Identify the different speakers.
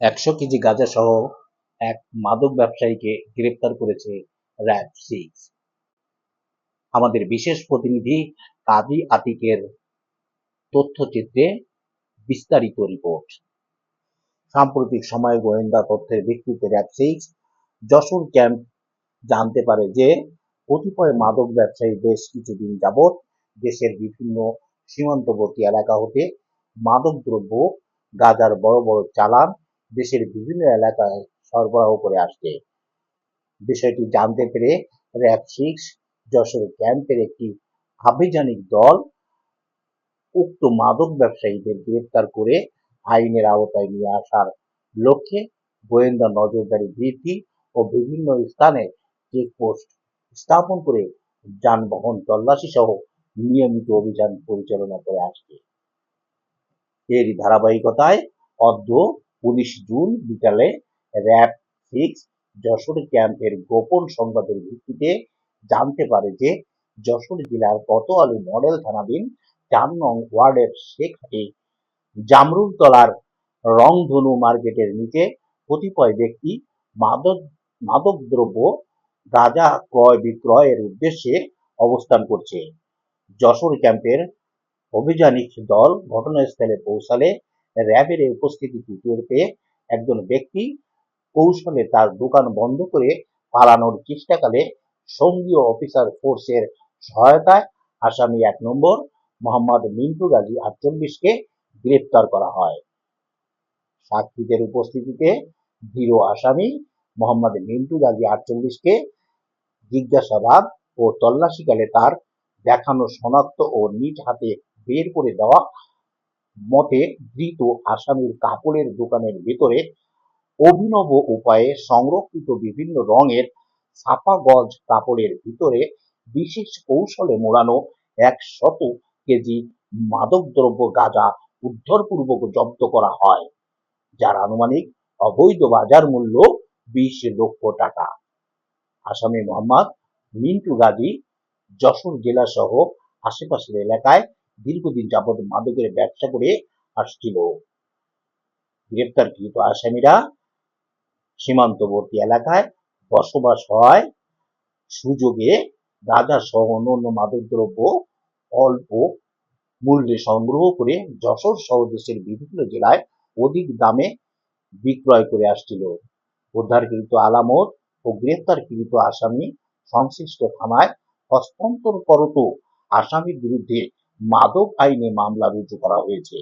Speaker 1: একশো কেজি গাঁজা সহ এক মাদক ব্যবসায়ীকে গ্রেপ্তার করেছে র্যাব সিক্স। আমাদের বিশেষ প্রতিনিধি কাজী আতিকের তথ্যচিত্রে বিস্তারিত রিপোর্ট। সাম্প্রতিক সময়ে গোয়েন্দা তথ্যের ভিত্তিতে র্যাব সিক্স যশোর ক্যাম্প জানতে পারে যে, কতিপয় মাদক ব্যবসায়ী বেশ কিছুদিন যাবৎ দেশের বিভিন্ন সীমান্তবর্তী এলাকা হতে মাদক দ্রব্য গাজার বড় বড় চালান দেশের বিভিন্ন এলাকায় সরবরাহ করে আসছে। বিষয়টি জানতে পেরে র্যাব সিক্স যশোর ক্যাম্পের একটি আভিযানিক দল উক্ত মাদক ব্যবসায়ীদের গ্রেপ্তার করে আইনের আওতায় নিয়ে আসার লক্ষ্যে গোয়েন্দা নজরদারি বৃদ্ধি ও বিভিন্ন স্থানে চেকপোস্ট স্থাপন করে যানবাহন তল্লাশি সহ নিয়মিত অভিযান পরিচালনা করে আসছে। এরই ধারাবাহিকতায় অদ্য উনিশ জুন বিকালে র্যাব সিক্স যশোর ক্যাম্পের গোপন সংবাদের ভিত্তিতে জানতে পারে যে যশোর জেলার কোতোয়ালি মডেল থানাধীন চার নং ওয়ার্ডের শেখহাটি জামরুলতলার রংধনু মার্কেটের নিচে কতিপয় ব্যক্তি মাদক, মাদকদ্রব্য, গাঁজা ক্রয় বিক্রয়ের উদ্দেশ্যে অবস্থান করছে। যশোর ক্যাম্পের অভিযানিক দল ঘটনাস্থলে পৌঁছালে র্যাবের উপস্থিতি টের পেয়ে একজন ব্যক্তি কৌশলে তার দোকান বন্ধ করে পালানোর চেষ্টাকালে সঙ্গীয় অফিসার ফোর্সের সহায়তায় আসামি এক নম্বর মোহাম্মদ মিন্টু গাজী আটচল্লিশকে গ্রেপ্তার করা হয়। সাক্ষীদের উপস্থিতিতে ধীর আসামি মোহাম্মদ মিন্টু গাজী আটচল্লিশকে জিজ্ঞাসাবাদ ও তল্লাশিকালে তার দেখানো শনাক্ত ও নিজ হাতে বের করে দেওয়া মতে ধৃত আসামির কাপড়ের দোকানের ভেতরে অভিনব উপায়ে সংরক্ষিত বিভিন্ন রঙের ছাপা গজ কাপড়ের ভিতরে বিশেষ কৌশলে মোড়ানো এক শত কেজি মাদকদ্রব্য গাঁজা উদ্ধারপূর্বক জব্দ করা হয়, যার আনুমানিক অবৈধ বাজার মূল্য বিশ লক্ষ টাকা। আসামি মোহাম্মদ মিন্টু গাজী যশোর জেলা সহ আশেপাশের এলাকায় দীর্ঘদিন যাবৎ মাদকের ব্যবসা করে আসছিল। গ্রেপ্তারকৃত আসামিরা সীমান্তবর্তী এলাকায় বসবাস হয়। সুযোগে গাঁজা সহ অন্যান্য মাদকদ্রব্য অল্প মূল্যে সংগ্রহ করে যশোর সহ দেশের বিভিন্ন জেলায় অধিক দামে বিক্রয় করে আসছিল। উদ্ধারকৃত আলামত ও গ্রেপ্তারকৃত আসামি সংশ্লিষ্ট থানায় হস্তান্তর করত। আসামির বিরুদ্ধে মাদক আইনে মামলা রুজু করা হয়েছে।